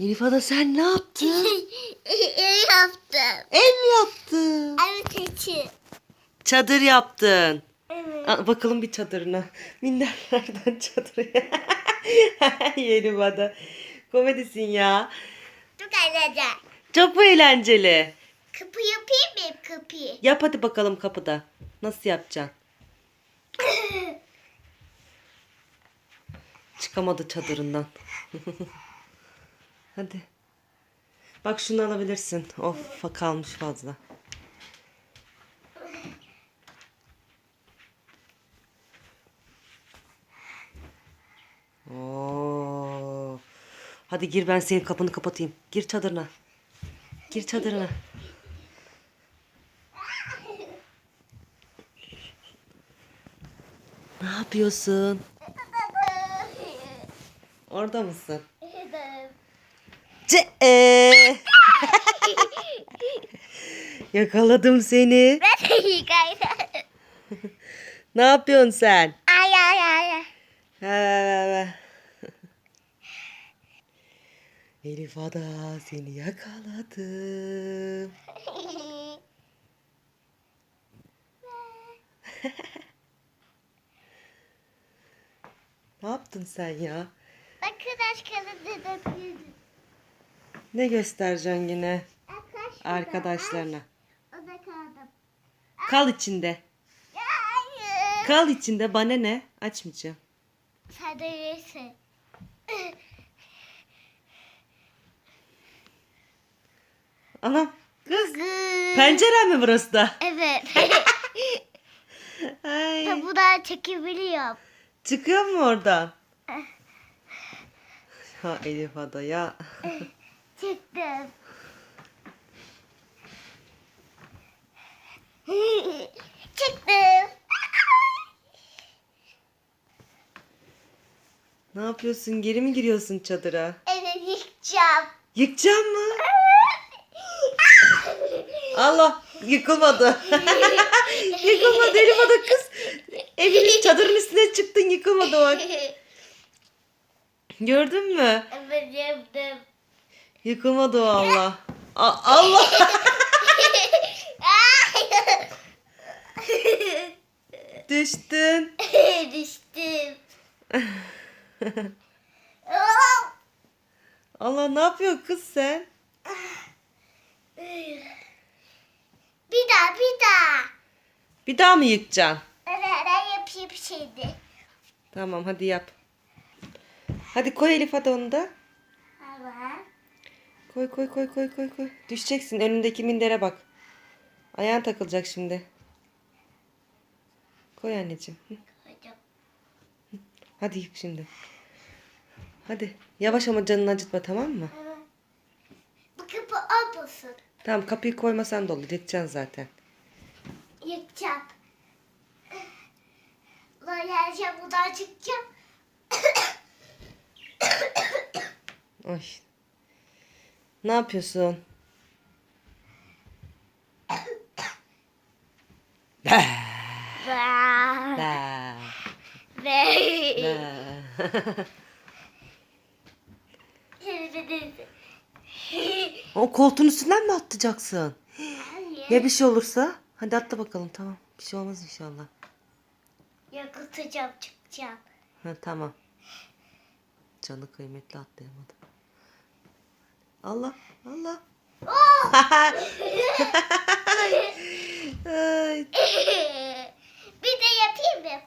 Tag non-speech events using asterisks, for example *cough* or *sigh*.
Elif Ada sen ne yaptın? *laughs* İyi yaptım. Mi yaptın? Evet içi. Çadır yaptın. Evet. Aa, bakalım bir çadırına. Minderlerden *laughs* çadır. Elif Ada. Komedisin ya. Çok eğlenceli. Çok mu eğlenceli? Kapı yapayım mı kapıyı? Yap hadi bakalım kapıda. Nasıl yapacaksın? *laughs* Çıkamadı çadırından. Hadi. Bak şunu alabilirsin. Of kalmış fazla. Oo. Hadi gir ben senin kapını kapatayım. Gir çadırına. Gir çadırına. Ne yapıyorsun? Orada mısın? Ce ee. *laughs* Yakaladım seni. Ne yapıyorsun sen? Ay ay ay. ay. Elif Ada seni yakaladım. *laughs* Ne yaptın sen ya? Arkadaşlarım da büyüdü. Ne göstereceksin yine Arkadaşlar. arkadaşlarına? O da kaldım. Kal içinde. Hayır. Kal içinde bana ne? Açmayacağım. Yesin. Anam kız pencere mi burası da? Evet. *laughs* *laughs* Ay. Bu da çekebiliyorum. Çıkıyor mu oradan? Ha Elif Ada ya. Çıktım. Çıktım. Ne yapıyorsun? Geri mi giriyorsun çadıra? Evet yıkacağım. Yıkacağım mı? Allah yıkılmadı. *laughs* yıkılmadı Elif Ada kız. Evin çadırın üstüne çıktın yıkılmadı bak. Gördün mü? evet yaptım. Yıkılmadı valla. A- Allah. *laughs* Düştün. *laughs* Düştüm. *laughs* Allah ne yapıyor kız sen? *sighs* bir daha bir daha. Bir daha mı yıkacaksın? Evet ben yapayım şimdi. Tamam hadi yap. Hadi koy Elif hadi onu da. Tamam. Koy koy koy koy koy koy. Düşeceksin önündeki mindere bak. Ayağın takılacak şimdi. Koy anneciğim. Hı. Hadi yık şimdi. Hadi. Yavaş ama canını acıtma tamam mı? Tamam. Bu kapı olmasın. Tamam kapıyı koymasan da olur. Yıkacaksın zaten. Yıkacağım. Lan geleceğim buradan çıkacağım. Ay. Ne yapıyorsun? O koltuğun üstünden mi atlayacaksın? Ya bir şey olursa? Hadi atla bakalım tamam. Bir şey olmaz inşallah. Yakıtacağım çıkacağım. Ha, tamam. Canı kıymetli atlayamadı. Allah Allah. Oh. *laughs* Ay. *laughs* bir de yapayım mı?